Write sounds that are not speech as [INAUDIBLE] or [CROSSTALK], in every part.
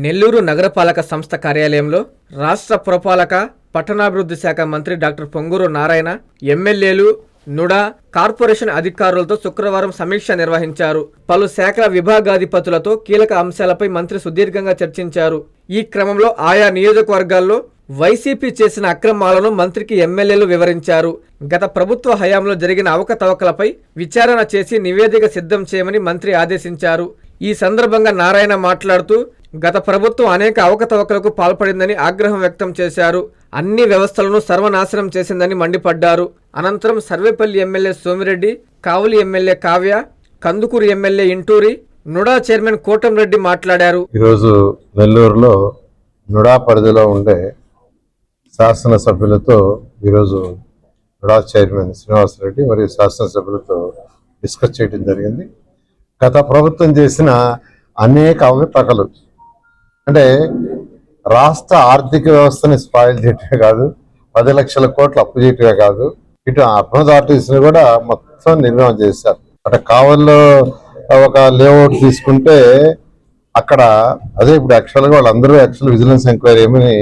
నెల్లూరు నగరపాలక సంస్థ కార్యాలయంలో రాష్ట్ర పురపాలక పట్టణాభివృద్ధి శాఖ మంత్రి డాక్టర్ పొంగూరు నారాయణ ఎమ్మెల్యేలు నుడా కార్పొరేషన్ అధికారులతో శుక్రవారం సమీక్ష నిర్వహించారు. పలు శాఖల విభాగాధిపతులతో కీలక అంశాలపై మంత్రి సుదీర్ఘంగా చర్చించారు. ఈ క్రమంలో ఆయా నియోజకవర్గాల్లో వైసీపీ చేసిన అక్రమాలను మంత్రికి ఎమ్మెల్యేలు వివరించారు. గత ప్రభుత్వ హయాంలో జరిగిన అవకతవకలపై విచారణ చేసి నివేదిక సిద్ధం చేయమని మంత్రి ఆదేశించారు. ఈ సందర్భంగా నారాయణ మాట్లాడుతూ గత ప్రభుత్వం అనేక అవకతవకలకు పాల్పడిందని ఆగ్రహం వ్యక్తం చేశారు. అన్ని వ్యవస్థలను సర్వనాశనం చేసిందని మండిపడ్డారు. అనంతరం Sarvepalli MLA Somireddy Kavali MLA Kavya Kandukur MLA Inturi NUDA chairman Kotamreddy మాట్లాడారు. ఈరోజు నెల్లూరులో నుడా పరిధిలో ఉండే శాసనసభ్యులతో ఈరోజు నుడా చైర్మన్ శ్రీనివాసరెడ్డి మరియు శాసనసభ్యులతో డిస్కస్ చేయడం జరిగింది. గత ప్రభుత్వం చేసిన అనేక అవకతవకలు అంటే రాష్ట్ర ఆర్థిక వ్యవస్థని స్పాయిల్ చేయటమే కాదు పది లక్షల కోట్లు అప్పు చేయటమే కాదు ఇటు అర్బన్ అథారిటీస్ని కూడా మొత్తం నిర్మాణం చేశారు. అటు కావల్లో ఒక లేఅవుట్ తీసుకుంటే అక్కడ అదే ఇప్పుడు యాక్చువల్గా వాళ్ళందరూ యాక్చువల్ విజిలెన్స్ ఎంక్వైరీ ఏమని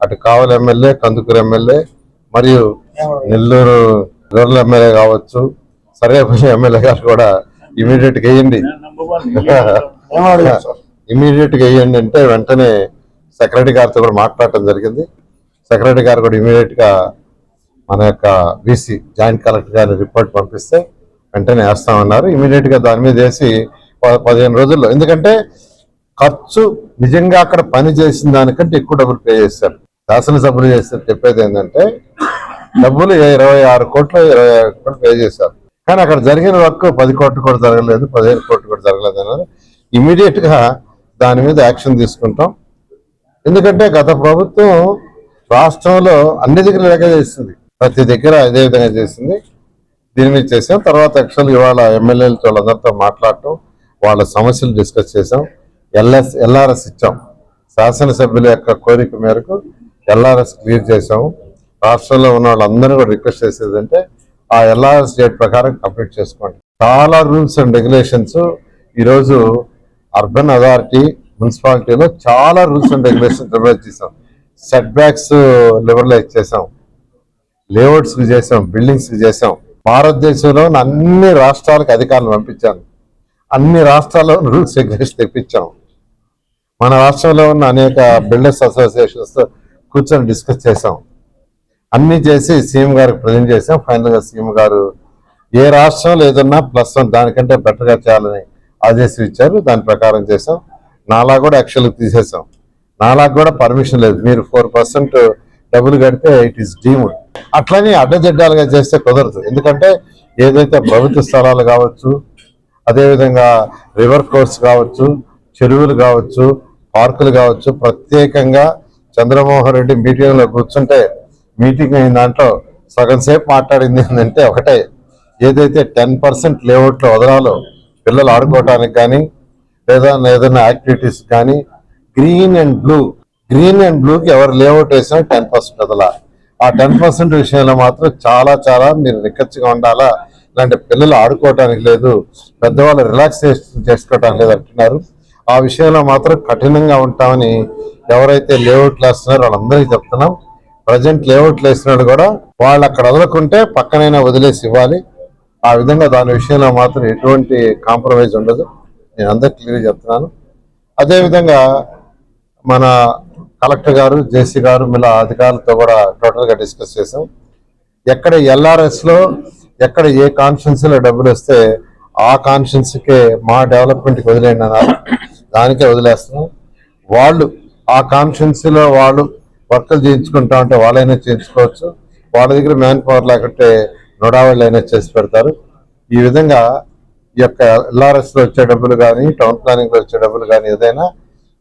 అటు కావలి ఎమ్మెల్యే కందుకూరు ఎమ్మెల్యే మరియు నెల్లూరు రూరల్ ఎమ్మెల్యే కావచ్చు సరే ఎమ్మెల్యే గారు కూడా ఇమీడియట్గా వేయండి. ఇమీడియట్గా వేయండి అంటే వెంటనే సెక్రటరీ గారితో కూడా మాట్లాడటం జరిగింది. సెక్రటరీ గారు కూడా ఇమీడియట్గా మన యొక్క బీసీ జాయింట్ కలెక్టర్ గారి రిపోర్ట్ పంపిస్తే వెంటనే వేస్తామన్నారు. ఇమీడియట్గా దాని మీద వేసి పదిహేను రోజుల్లో. ఎందుకంటే ఖర్చు నిజంగా అక్కడ పని చేసిన దానికంటే ఎక్కువ డబ్బులు పే చేశారు శాసనసభ్యులు చేస్తారు. చెప్పేది ఏంటంటే డబ్బులు ఇరవై ఆరు కోట్లు ఇరవై ఆరు కోట్లు పే చేశారు. కానీ అక్కడ జరిగిన వర్క్ పది కోట్లు కూడా జరగలేదు పదిహేను కోట్లు కూడా జరగలేదు అన్నారు. ఇమీడియట్గా దాని మీద యాక్షన్ తీసుకుంటాం. ఎందుకంటే గత ప్రభుత్వం రాష్ట్రంలో అన్ని దగ్గర లెక్క చేసింది. ప్రతి దగ్గర అదే విధంగా చేసింది. దీని మీద చేసాం. తర్వాత యాక్చువల్ ఇవాళ ఎమ్మెల్యేలతో వాళ్ళందరితో మాట్లాడటం వాళ్ళ సమస్యలు డిస్కస్ చేసాం. ఎల్ఎస్ ఎల్ఆర్ఎస్ ఇచ్చాం. శాసనసభ్యుల యొక్క కోరిక మేరకు ఎల్ఆర్ఎస్ క్లియర్ చేసాము రాష్ట్రంలో ఉన్న వాళ్ళందరూ కూడా రిక్వెస్ట్ చేసేది అంటే ఆ ఎల్ఆర్ఎస్ డేట్ ప్రకారం కంప్లీట్ చేసుకోండి. చాలా రూల్స్ అండ్ రెగ్యులేషన్స్ ఈరోజు అర్బన్ అథారిటీ మున్సిపాలిటీలో చాలా రూల్స్ అండ్ రెగ్యులేషన్స్ లిబరలైజ్ చేసాం సెట్ బ్యాక్స్ లిబరలైజ్ చేసాం లేఅవుట్స్ చేసాం బిల్డింగ్స్ చేసాం భారతదేశంలో అన్ని రాష్ట్రాలకు అధికారులు పంపించాను. అన్ని రాష్ట్రాల్లో రూల్స్ రెగ్యులేషన్ తెప్పించాం. మన రాష్ట్రంలో ఉన్న అనేక బిల్డర్స్ అసోసియేషన్స్తో కూర్చొని డిస్కస్ చేసాం అన్ని చేసి సీఎం గారికి ప్రజెంట్ చేసాం ఫైనల్గా సీఎం గారు ఏ రాష్ట్రంలో ఏదన్నా ప్లస్ వన్ దానికంటే బెటర్గా చేయాలని ఆదేశం ఇచ్చారు. దాని ప్రకారం చేసాం నాలా కూడా యాక్చువల్ తీసేసాం నాలా కూడా పర్మిషన్ లేదు. మీరు ఫోర్ పర్సెంట్ డబ్బులు కడితే ఇట్ ఈస్ డీమ్డ్. అట్లనే అడ్డదిడ్డాలుగా చేస్తే కుదరదు. ఎందుకంటే ఏదైతే ప్రభుత్వ స్థలాలు కావచ్చు అదేవిధంగా రివర్ కోర్స్ కావచ్చు చెరువులు కావచ్చు పార్కులు కావచ్చు ప్రత్యేకంగా చంద్రమోహన్ రెడ్డి మీటింగ్లో కూర్చుంటే మీటింగ్ అయిన దాంట్లో సగం సేపు మాట్లాడింది ఏంటంటే ఒకటే. ఏదైతే టెన్ పర్సెంట్ లేఅవుట్లో వదలాలో పిల్లలు ఆడుకోవటానికి కానీ లేదా ఏదైనా యాక్టివిటీస్ కానీ green and blue green and బ్లూకి ఎవరు లేఅవుట్ వేసినా టెన్ పర్సెంట్ వదలా ఆ టెన్ పర్సెంట్ విషయంలో మాత్రం చాలా చాలా మీరు నిక్కచ్చిగా ఉండాలా? ఇలాంటి పిల్లలు ఆడుకోవటానికి లేదు. పెద్దవాళ్ళు రిలాక్సేషన్ చేసుకోవటానికి లేదు అంటున్నారు. ఆ విషయంలో మాత్రం కఠినంగా ఉంటామని ఎవరైతే లేఅవుట్లు వేస్తున్నారో వాళ్ళందరికీ చెప్తున్నాం. ప్రజెంట్ లేఅవుట్లు వేసినాడు కూడా వాళ్ళు అక్కడ వదలకుంటే పక్కనైనా వదిలేసి ఇవ్వాలి. ఆ విధంగా దాని విషయంలో మాత్రం ఎటువంటి కాంప్రమైజ్ ఉండదు. నేను అందరికి క్లియర్ చెప్తున్నాను. అదేవిధంగా మన కలెక్టర్ గారు జేసీ గారు మిలా అధికారులతో కూడా టోటల్గా డిస్కస్ చేసాం ఎక్కడ ఎల్ఆర్ఎస్లో ఎక్కడ ఏ కాన్ఫరెన్స్లో డబ్బులు వస్తే ఆ కాన్ఫరెన్స్కే మా డెవలప్మెంట్కి వదిలేయండి అన్నారు. దానికే వదిలేస్తున్నాం. వాళ్ళు ఆ కాన్ఫరెన్స్లో వాళ్ళు వర్కులు చేయించుకుంటా ఉంటే వాళ్ళైనా చేయించుకోవచ్చు. వాళ్ళ దగ్గర మ్యాన్ పవర్ లేకుంటే నొడా వాళ్ళు అయినా చేసి పెడతారు. ఈ విధంగా ఈ యొక్క ఎల్ఆర్ఎస్లో వచ్చే డబ్బులు కానీ టౌన్ ప్లానింగ్లో వచ్చే డబ్బులు కానీ ఏదైనా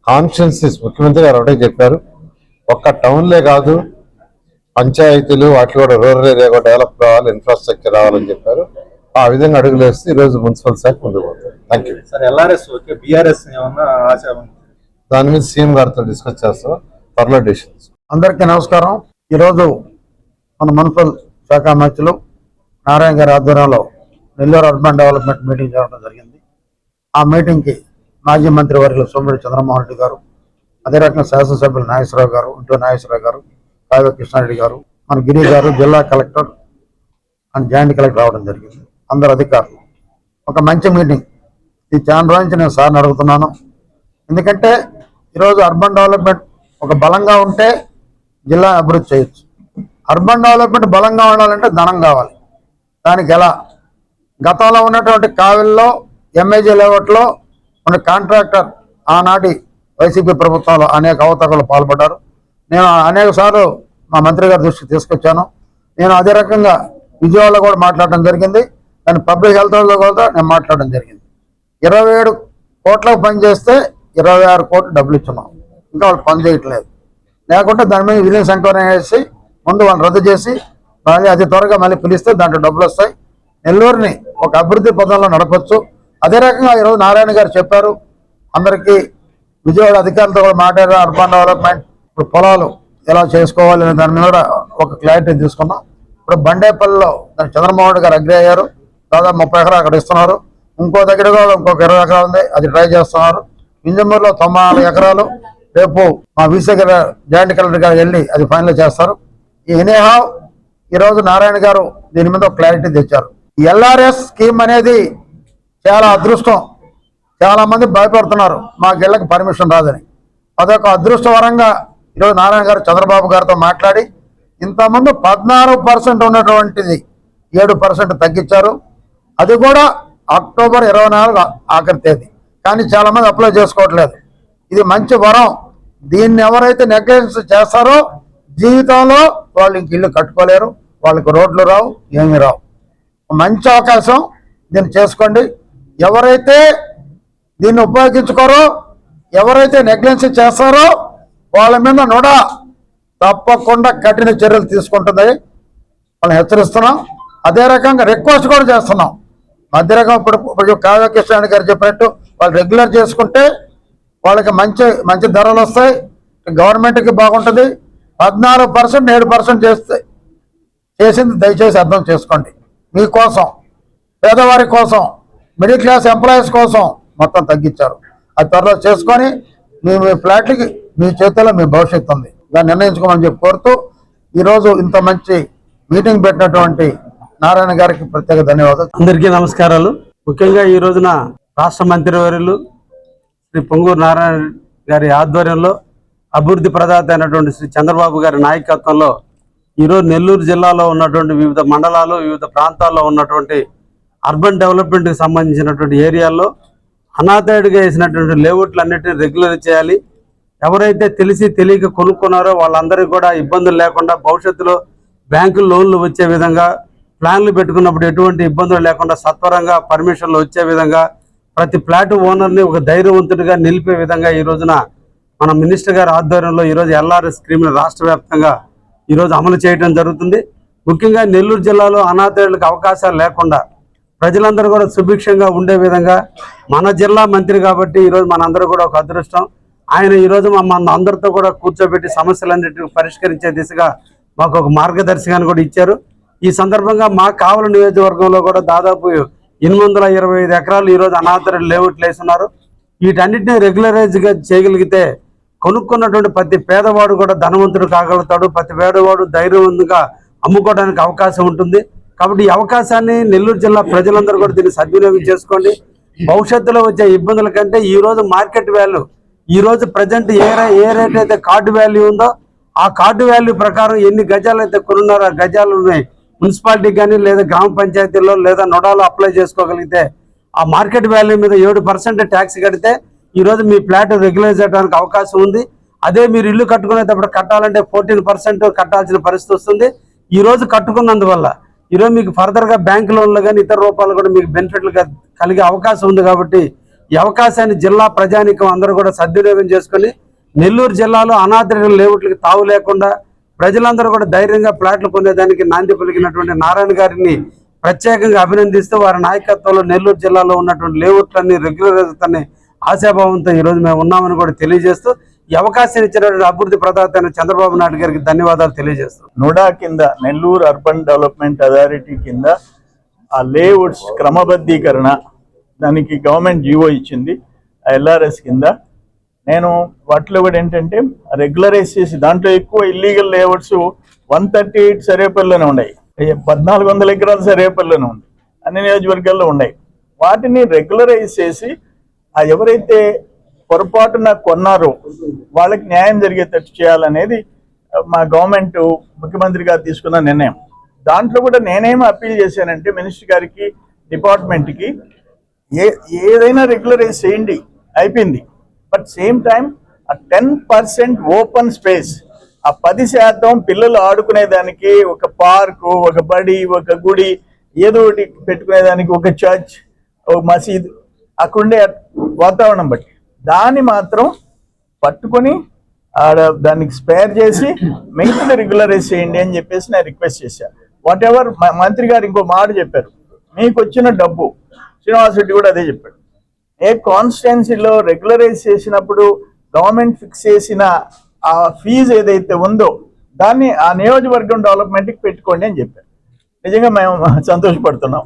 కాన్షియన్సెస్ ముఖ్యమంత్రి గారు ఒకటే చెప్పారు. ఒక్క టౌన్లే కాదు పంచాయతీలు వాటిలో కూడా రూరల్ ఏరియా కూడా డెవలప్ కావాలి ఇన్ఫ్రాస్ట్రక్చర్ రావాలని చెప్పారు. ఆ విధంగా అడుగులు వేస్తే ఈ రోజు మున్సిపల్ శాఖ ముందుకు పోతుంది. Thank you sir LRS okay BRS ఏమన్నా ఆశ ఉంది? దాని మీద సీఎం గారితో డిస్కస్ చేస్తాం. త్వరలో డిసిషన్స్ అందరికీ నమస్కారం. ఈరోజు మన మున్సిపల్ శాఖ మంత్రులు నారాయణ గారి ఆధ్వర్యంలో నెల్లూరు అర్బన్ డెవలప్మెంట్ మీటింగ్ జరగడం జరిగింది. ఆ మీటింగ్కి మాజీ మంత్రి వర్యులు సోమిరెడ్డి చంద్రమోహన్ రెడ్డి గారు అదే రకంగా శాసనసభ్యులు నాగేశ్వరరావు గారు ఇంటూ నాగేశ్వరరావు గారు కావ్య కృష్ణారెడ్డి గారు మన గిరి గారు జిల్లా కలెక్టర్ అండ్ జాయింట్ కలెక్టర్ రావడం జరిగింది. అందరు అధికారులు. ఒక మంచి మీటింగ్. ఈ చాలా రోజు నుంచి నేను సార్ని అడుగుతున్నాను. ఎందుకంటే ఈరోజు అర్బన్ డెవలప్మెంట్ ఒక బలంగా ఉంటే జిల్లా అభివృద్ధి చేయొచ్చు. అర్బన్ డెవలప్మెంట్ బలంగా ఉండాలంటే ధనం కావాలి. దానికి ఎలా? గతంలో ఉన్నటువంటి కావిల్లో ఎంఏజీ లేఅవుట్లో ఉన్న కాంట్రాక్టర్ ఆనాటి వైసీపీ ప్రభుత్వంలో అనేక అవతకలు పాల్పడ్డారు. నేను అనేక సార్లు మా మంత్రి గారి దృష్టికి తీసుకొచ్చాను. నేను అదే రకంగా విజయవాడలో కూడా మాట్లాడడం జరిగింది. దాని పబ్లిక్ హెల్త్లో కూడా నేను మాట్లాడడం జరిగింది. ఇరవై ఏడు కోట్లకు పని చేస్తే ఇరవై ఆరు కోట్లు డబ్బులు ఇచ్చున్నాం. ఇంకా వాళ్ళు పని చేయట్లేదు. లేకుంటే దాని మీద విలీన సంకలనం చేసి ముందు వాళ్ళు రద్దు చేసి మళ్ళీ అతి త్వరగా మళ్ళీ పిలిస్తే దాంట్లో డబ్బులు వస్తాయి. నెల్లూరుని ఒక అభివృద్ధి పదంలో నడపచ్చు. అదే రకంగా ఈరోజు నారాయణ గారు చెప్పారు. అందరికీ విజయవాడ అధికారులతో కూడా మాట్లాడారు. అర్బన్ డెవలప్మెంట్ ఇప్పుడు పొలాలు ఎలా చేసుకోవాలి అనే దాని మీద ఒక క్లారిటీ తీసుకున్నాం. ఇప్పుడు బండేపల్లిలో దానికి చంద్రమోహన్ గారు అగ్రి అయ్యారు. దాదాపు ముప్పై ఎకరాలు అక్కడ ఇస్తున్నారు. ఇంకో దగ్గర కూడా ఇంకొక ఇరవై ఎకరాలు ఉంది. అది ట్రై చేస్తున్నారు. ఇంజమూరులో తొంభై నాలుగు ఎకరాలు. రేపు మా వీసీ గారు జాయింట్ కలెక్టర్ గారు వెళ్ళి అది ఫైనల్ చేస్తారు. ఈ ఎనీహావ్ ఈరోజు నారాయణ గారు దీని మీద ఒక క్లారిటీ తెచ్చారు. ఎల్ఆర్ఎస్ స్కీమ్ అనేది చాలా అదృష్టం. చాలా మంది భయపడుతున్నారు. మాకు ఇళ్ళకి పర్మిషన్ రాదని. అదొక అదృష్టవరంగా ఈరోజు నారాయణ గారు చంద్రబాబు గారితో మాట్లాడి ఇంతకుముందు పద్నాలుగు పర్సెంట్ ఉన్నటువంటిది ఏడు పర్సెంట్ తగ్గించారు. అది కూడా అక్టోబర్ ఇరవై నాలుగు ఆఖరి తేదీ. కానీ చాలామంది అప్లై చేసుకోవట్లేదు. ఇది మంచి వరం. దీన్ని ఎవరైతే నెగ్లెన్స్ చేస్తారో జీవితంలో వాళ్ళు ఇంక ఇల్లు కట్టుకోలేరు. వాళ్ళకి రోడ్లు రావు ఏమీ రావు. మంచి అవకాశం దీన్ని చేసుకోండి. ఎవరైతే దీన్ని ఉపయోగించుకోరో ఎవరైతే నెగ్లెన్సీ చేస్తారో వాళ్ళ మీద నూడ తప్పకుండా కఠిన చర్యలు తీసుకుంటుంది. వాళ్ళని హెచ్చరిస్తున్నాం. అదే రకంగా రిక్వెస్ట్ కూడా చేస్తున్నాం. మధ్య రకం ఇప్పుడు ఇప్పుడు కావ్య గారు చెప్పినట్టు వాళ్ళు రెగ్యులర్ చేసుకుంటే వాళ్ళకి మంచి మంచి ధరలు వస్తాయి. గవర్నమెంట్కి బాగుంటుంది. పద్నాలుగు పర్సెంట్ ఏడు పర్సెంట్ చేస్తాయి చేసింది దయచేసి అర్థం చేసుకోండి. మీకోసం పేదవారి కోసం మిడిల్ క్లాస్ ఎంప్లాయీస్ కోసం మొత్తం తగ్గించారు. అది త్వరలో చేసుకొని మీ మీ ఫ్లాట్లకి మీ చేతిలో మీ భవిష్యత్తు ఉంది. దాన్ని నిర్ణయించుకోమని చెప్పి కోరుతూ ఈరోజు ఇంత మంచి మీటింగ్ పెట్టినటువంటి నారాయణ గారికి ప్రత్యేక ధన్యవాదాలు. అందరికీ నమస్కారాలు. ముఖ్యంగా ఈ రోజున రాష్ట్ర మంత్రివర్యులు శ్రీ పొంగూరు నారాయణ గారి ఆధ్వర్యంలో అభివృద్ధి ప్రదాత అయినటువంటి శ్రీ చంద్రబాబు గారి నాయకత్వంలో ఈరోజు నెల్లూరు జిల్లాలో ఉన్నటువంటి వివిధ మండలాలు వివిధ ప్రాంతాల్లో ఉన్నటువంటి అర్బన్ డెవలప్మెంట్కి సంబంధించినటువంటి ఏరియాల్లో అనాథాయిడ్గా వేసినటువంటి లేఅవుట్లన్నిటిని రెగ్యులర్ చేయాలి. ఎవరైతే తెలిసి తెలియక కొనుక్కున్నారో వాళ్ళందరికీ కూడా ఇబ్బందులు లేకుండా భవిష్యత్తులో బ్యాంకు లోన్లు వచ్చే విధంగా ప్లాన్లు పెట్టుకున్నప్పుడు ఎటువంటి ఇబ్బందులు లేకుండా సత్వరంగా పర్మిషన్లు వచ్చే విధంగా ప్రతి ఫ్లాట్ ఓనర్ని ఒక ధైర్యవంతుడిగా నిలిపే విధంగా ఈ రోజున మన మినిస్టర్ గారి ఆధ్వర్యంలో ఈరోజు ఎల్ఆర్ఎస్ స్కీమ్ని రాష్ట్ర వ్యాప్తంగా ఈరోజు అమలు చేయడం జరుగుతుంది. ముఖ్యంగా నెల్లూరు జిల్లాలో అనాథులకు అవకాశాలు లేకుండా ప్రజలందరూ కూడా సుభిక్షంగా ఉండే విధంగా మన జిల్లా మంత్రి కాబట్టి ఈరోజు మనందరూ కూడా ఒక అదృష్టం. ఆయన ఈరోజు మన అందరితో కూడా కూర్చోబెట్టి సమస్యలన్నింటినీ పరిష్కరించే దిశగా మాకు ఒక మార్గదర్శకాన్ని కూడా ఇచ్చారు. ఈ సందర్భంగా మా కావల నియోజకవర్గంలో కూడా దాదాపు ఎనిమిది వందల ఇరవై ఐదు ఎకరాలు ఈరోజు అనాథరులు లేఅవుట్లు వేస్తున్నారు వీటన్నిటిని రెగ్యులరైజ్గా చేయగలిగితే కొనుక్కున్నటువంటి ప్రతి పేదవాడు కూడా ధనవంతుడు కాగలుగుతాడు. ప్రతి పేదవాడు ధైర్యవంతంగా అమ్ముకోవడానికి అవకాశం ఉంటుంది. కాబట్టి ఈ అవకాశాన్ని నెల్లూరు జిల్లా ప్రజలందరూ కూడా దీన్ని సద్వినియోగం చేసుకోండి. భవిష్యత్తులో వచ్చే ఇబ్బందుల కంటే ఈ రోజు మార్కెట్ వాల్యూ ఈ రోజు ప్రజెంట్ ఏ ఏ రేట్ అయితే కార్డు వాల్యూ ఉందో ఆ కార్డు వాల్యూ ప్రకారం ఎన్ని గజాలు అయితే కొనున్నారో ఆ గజాలు ఉన్నాయి మున్సిపాలిటీకి కానీ లేదా గ్రామ పంచాయతీల్లో లేదా నొడాలో అప్లై చేసుకోగలిగితే ఆ మార్కెట్ వాల్యూ మీద ఏడు పర్సెంట్ ట్యాక్స్ కడితే ఈరోజు మీ ఫ్లాట్ రెగ్యులైజ్ చేయడానికి అవకాశం ఉంది. అదే మీరు ఇల్లు కట్టుకునేటప్పుడు కట్టాలంటే ఫోర్టీన్ పర్సెంట్ కట్టాల్సిన పరిస్థితి వస్తుంది. ఈ రోజు కట్టుకున్నందువల్ల ఈరోజు మీకు ఫర్దర్గా బ్యాంక్ లోన్లు కానీ ఇతర రూపాయలు కూడా మీకు బెనిఫిట్లు కలిగే అవకాశం ఉంది కాబట్టి ఈ అవకాశాన్ని జిల్లా ప్రజానికం అందరూ కూడా సద్వినియోగం చేసుకొని నెల్లూరు జిల్లాలో అనాథరిక లేవుట్లకు తావు లేకుండా ప్రజలందరూ కూడా ధైర్యంగా ఫ్లాట్లు కొనేదానికి నాంది పలికినటువంటి నారాయణ గారిని ప్రత్యేకంగా అభినందిస్తూ వారి నాయకత్వంలో నెల్లూరు జిల్లాలో ఉన్నటువంటి లేఅవుట్లన్నీ రెగ్యులర్ ఆశాభావంతో ఈ రోజు మేము ఉన్నామని కూడా తెలియజేస్తూ ఈ అవకాశం ఇచ్చినటువంటి అభివృద్ధి ప్రదాత చంద్రబాబు నాయుడు గారికి ధన్యవాదాలు తెలియజేస్తాం నుడా కింద నెల్లూరు అర్బన్ డెవలప్మెంట్ అథారిటీ కింద ఆ లేఅవుట్స్ క్రమబద్ధీకరణ దానికి గవర్నమెంట్ జీవో ఇచ్చింది ఆ ఎల్ఆర్ఎస్ కింద. నేను వాటిలో కూడా ఏంటంటే రెగ్యులరైజ్ చేసి దాంట్లో ఎక్కువ illegal layouts one thirty eight సరేపల్లిలోనే ఉన్నాయి. పద్నాలుగు వందల ఎకరాలు సరేపల్లిలోనే ఉంది. అన్ని నియోజకవర్గాల్లో ఉన్నాయి. వాటిని రెగ్యులరైజ్ చేసి ఆ ఎవరైతే పొరపాటున కొన్నారో వాళ్ళకి న్యాయం జరిగేటట్టు చేయాలనేది మా గవర్నమెంట్ ముఖ్యమంత్రి గారు తీసుకున్న నిర్ణయం. దాంట్లో కూడా నేనేం అప్పీల్ చేశానంటే మినిస్టర్ గారికి డిపార్ట్మెంట్కి ఏ ఏదైనా రెగ్యులరైజ్ చేయండి అయిపోయింది. బట్ సేమ్ టైం ఆ టెన్ పర్సెంట్ ఓపెన్ స్పేస్ ఆ పది శాతం పిల్లలు ఆడుకునేదానికి ఒక పార్కు ఒక బడి ఒక గుడి ఏదో ఒకటి పెట్టుకునేదానికి ఒక చర్చ్ ఒక మసీద్ అక్కడుండే వాతావరణం బట్టి. దాన్ని మాత్రం పట్టుకొని ఆడ దానికి స్పేర్ చేసి మిగతా రెగ్యులరైజ్ చేయండి అని చెప్పేసి నేను రిక్వెస్ట్ చేశాను వాట్ ఎవర్ మంత్రి గారు ఇంకో మాట చెప్పారు. మీకు వచ్చిన డబ్బు శ్రీనివాస్ రెడ్డి కూడా అదే చెప్పాడు. ఏ కాన్స్టిట్యున్సీలో రెగ్యులరైజ్ చేసినప్పుడు గవర్నమెంట్ ఫిక్స్ చేసిన ఆ ఫీజు ఏదైతే ఉందో దాన్ని ఆ నియోజకవర్గం డెవలప్మెంట్కి పెట్టుకోండి అని చెప్పారు. నిజంగా మేము [LAUGHS] సంతోషపడుతున్నాం.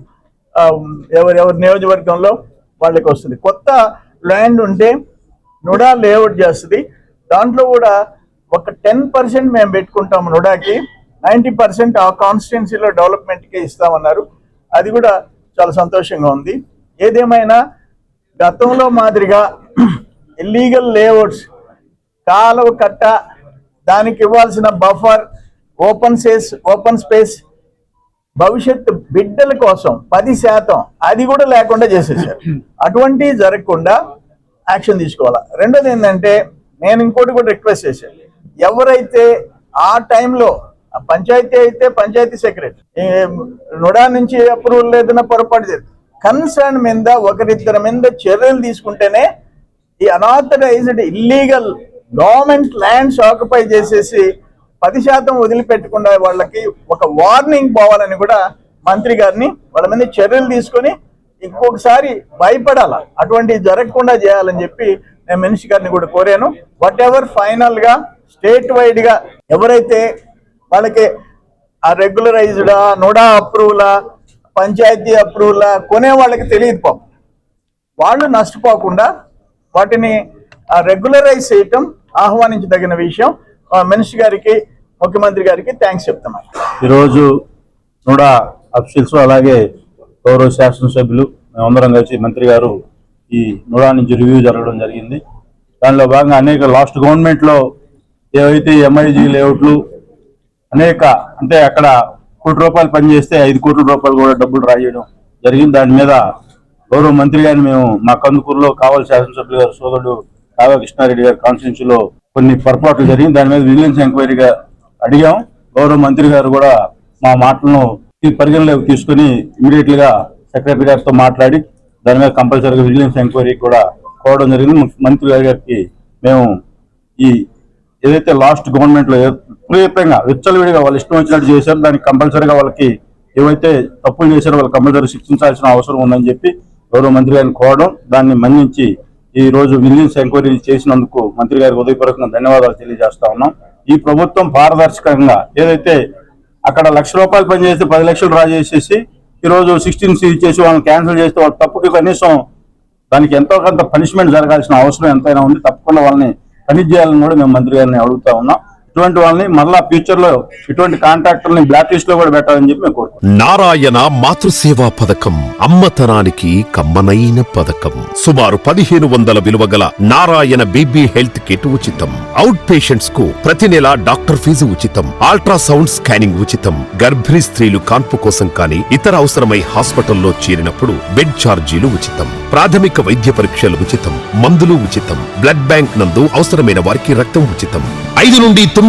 ఎవరెవరి నియోజకవర్గంలో వాళ్ళకి వస్తుంది. కొత్త ల్యాండ్ ఉంటే నుడా లేఅవుట్ చేస్తుంది. దాంట్లో కూడా ఒక టెన్ పర్సెంట్ మేము పెట్టుకుంటాం నుడాకి. నైంటీ పర్సెంట్ ఆ కాన్స్టిట్యున్సీలో డెవలప్మెంట్కే ఇస్తామన్నారు. అది కూడా చాలా సంతోషంగా ఉంది. ఏదేమైనా గతంలో మాదిరిగా [CLEARS THROAT] ఇల్లీగల్ లేఅవుట్స్ కాలువ కట్ట దానికి ఇవ్వాల్సిన buffer open space open space భవిష్యత్తు బిడ్డల కోసం పది శాతం అది కూడా లేకుండా చేసేసారు. [CLEARS THROAT] అటువంటి జరగకుండా యాక్షన్ తీసుకోవాలా? రెండోది ఏంటంటే నేను ఇంకోటి కూడా రిక్వెస్ట్ చేశాను ఎవరైతే ఆ టైంలో పంచాయతీ అయితే పంచాయతీ సెక్రటరీ నుడా నుంచి అప్రూవల్ లేదన్న పొరపాటు కన్సర్న్ మీద ఒకరిద్దరి మీద చర్యలు తీసుకుంటేనే ఈ unauthorised illegal government lands occupy చేసేసి పది శాతం వదిలిపెట్టకుండా వాళ్ళకి ఒక వార్నింగ్ పోవాలని కూడా మంత్రి గారిని వాళ్ళ మీద చర్యలు తీసుకొని ఇంకొకసారి భయపడాల. అటువంటి జరగకుండా చేయాలని చెప్పి నేను మినిస్టర్ గారిని కూడా కోరాను. వాట్ ఎవర్ ఫైనల్గా స్టేట్ వైడ్గా ఎవరైతే వాళ్ళకి ఆ రెగ్యులరైజ్డా నోడా అప్రూవలా పంచాయతీ అప్రూవలా కొనే వాళ్ళకి తెలియదు పాపం. వాళ్ళు నష్టపోకుండా వాటిని రెగ్యులరైజ్ చేయటం ఆహ్వానించదగిన విషయం. మనిషి గారికి ముఖ్యమంత్రి గారికి థ్యాంక్స్ చెప్తున్నాను. ఈరోజు నూడా అఫీషియల్స్ అలాగే గౌరవ శాసనసభ్యులు మేమందరం కలిసి మంత్రి గారు ఈ నూడా నుంచి రివ్యూ జరగడం జరిగింది. దానిలో భాగంగా అనేక లాస్ట్ గవర్నమెంట్లో ఏవైతే ఎంఐజీ లేఅవుట్లు అనేక అంటే అక్కడ కోటి రూపాయలు పనిచేస్తే ఐదు కోట్ల రూపాయలు కూడా డబ్బులు రాయడం జరిగింది. దాని మీద గౌరవ మంత్రి గారిని మేము మా కందుకూరులో కావాలి శాసనసభ్యులు గారు సోదరుడు కావ్య కృష్ణారెడ్డి గారి కాన్స్టిట్యూన్సీలో కొన్ని పొరపాట్లు జరిగింది దాని మీద విజిలెన్స్ ఎంక్వైరీగా అడిగాం. గౌరవ మంత్రి గారు కూడా మా మాటలను పరిగణలోకి తీసుకుని ఇమీడియట్గా సెక్రటరీ గారితో మాట్లాడి దాని మీద కంపల్సరీగా విజిలెన్స్ ఎంక్వైరీ కూడా కోవడం జరిగింది. మంత్రి గారి గారికి మేము ఈ ఏదైతే లాస్ట్ గవర్నమెంట్లో ఏ- విపరీతంగా విచ్చలవిడిగా వాళ్ళు ఇష్టం వచ్చినట్టు చేశారు దానికి కంపల్సరీగా వాళ్ళకి ఏవైతే తప్పులు చేశారో వాళ్ళు కంపల్సరీ శిక్షించాల్సిన అవసరం ఉందని చెప్పి గౌరవ మంత్రి గారిని కోవడం దాన్ని మన్నించి ఈ రోజు విజిలెన్స్ ఎంక్వైరీ చేసినందుకు మంత్రి గారికి ఉదయపూర్వకంగా ధన్యవాదాలు తెలియజేస్తా ఉన్నాం. ఈ ప్రభుత్వం పారదర్శకంగా ఏదైతే అక్కడ లక్ష రూపాయలు పనిచేస్తే పది లక్షలు డ్రా చేసేసి ఈ రోజు సిక్స్టీన్ సీజ్ చేసి వాళ్ళని క్యాన్సిల్ చేస్తే వాళ్ళ తప్పుకి కనీసం దానికి ఎంతో కొంత పనిష్మెంట్ జరగాల్సిన అవసరం ఎంతైనా ఉంది. తప్పకుండా వాళ్ళని పని చేయాలని కూడా మేము మంత్రి గారిని అడుగుతా ఉన్నాం. ఇటువంటి వాళ్ళని మళ్ళా ఫ్యూచర్లో ఇటువంటి కాంట్రాక్టర్ని బ్లాక్ లిస్ట్లో కూడా పెట్టాలని చెప్పి మేము కోరుకుంటాం నారాయణ మాతృసేవా పథకం అమ్మతనానికి కమ్మనైన పథకం. సుమారు పదిహేను వందల విలువ గల నారాయణ బీబీ హెల్త్ కిట్ ఉచితం. అవుట్ పేషెంట్స్కు ప్రతి నెల డాక్టర్ ఫీజు ఉచితం. అల్ట్రాసౌండ్ స్కానింగ్ ఉచితం. గర్భిణీ స్త్రీలు కాన్పు కోసం కానీ ఇతర అవసరమై హాస్పిటల్లో చేరినప్పుడు బెడ్ ఛార్జీలు ఉచితం. ప్రాథమిక వైద్య పరీక్షలు ఉచితం. మందులు ఉచితం. బ్లడ్ బ్యాంక్ నందు అవసరమైన వారికి రక్తం ఉచితం. ఐదు నుండి తొమ్మిది